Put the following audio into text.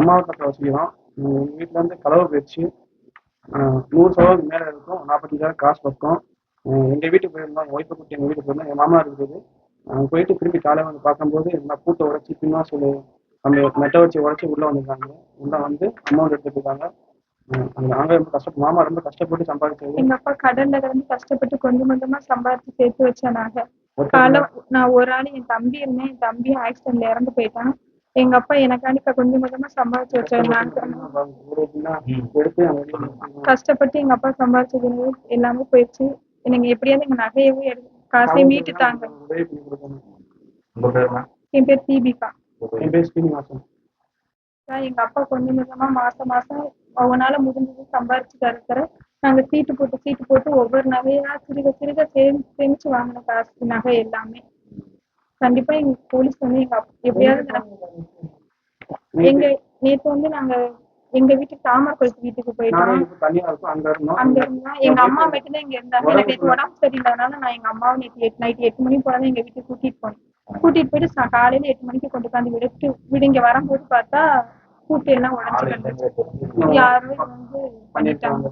அம்மாவை கட்ட வச்சுக்கிறோம் எங்கள் வீட்டில் வந்து கலவை போயிடுச்சு நூறு சதவீதம் மேலே இருக்கும். நாற்பத்தஞ்சாயிரம் காசு பக்கம். எங்கள் வீட்டுக்கு போயிருந்தோம். ஒய்ஃபை கூட்டி எங்கள் வீட்டுக்கு போயிருந்தோம். என் மாமா இருக்குது அங்க போயிட்டு திருப்பி காலையில் வந்து பார்க்கும்போது எல்லாம் பூட்டை உடச்சி பின்னா சொல்லி அந்த மெட்டை வச்சு உடச்சி உள்ளே வந்திருக்காங்க. உள்ளே வந்து அமௌண்ட் எடுத்துட்டு இருக்காங்க. நாங்கள் ரொம்ப கஷ்டப்பட்டு மாமா ரொம்ப கஷ்டப்பட்டு சம்பாதிச்சது. எங்க அப்பா கடல்ல கிடந்து கஷ்டப்பட்டு கொஞ்சம் கொஞ்சமா சம்பாதிச்சு சேர்த்து வச்ச நகை ஒரு காலம் நான் ஒரு ஆள் என் தம்பி இருந்தேன். என் தம்பி ஆக்சிடென்ட்ல இறந்து போயிட்டான். எங்க அப்பா எனக்காண்டி இப்ப கொஞ்சம் கொஞ்சமா சம்பாதிச்சு வச்சிருந்தாங்க. கஷ்டப்பட்டு எங்க அப்பா சம்பாதிச்சது எல்லாமே போயிடுச்சு. நீங்க எப்படியாவது எங்க நகையவே எடு காசையும் மீட்டு தாங்க என் பேர் தீபிகா. எங்க அப்பா கொஞ்சம் கொஞ்சமா மாசம் மாசம் அவனால முடிஞ்சது சம்பாரிச்சு தருக்கிற நாங்க சீட்டு போட்டு சீட்டு போட்டு ஒவ்வொரு நகையா சிறுக சிறுக சேமிச்சு சேமிச்சு வாங்கின காசு நகை எல்லாமே. கண்டிப்பா எங்க போலீஸ் வந்து எங்க எப்படியாவது எங்க நேத்து வந்து நாங்க எங்க வீட்டுக்கு தாமரக்குளத்து வீட்டுக்கு போயிட்டோம் அங்க இருந்தா எங்க அம்மா மட்டும்தான் இங்க இருந்தாங்க. எனக்கு நேத்து உடம்பு சரியில்லாதனால நான் எங்க அம்மாவை நேத்து எட்டு நைட் எட்டு மணி போல எங்க வீட்டுக்கு கூட்டிட்டு போனேன். கூட்டிட்டு போயிட்டு காலையில எட்டு மணிக்கு கொண்டு உட்காந்து விட்டு விடு இங்க வரும்போது பார்த்தா கூட்டு எல்லாம் உடஞ்சு கிடந்துச்சு யாரோ இது வந்து பண்ணிட்டாங்க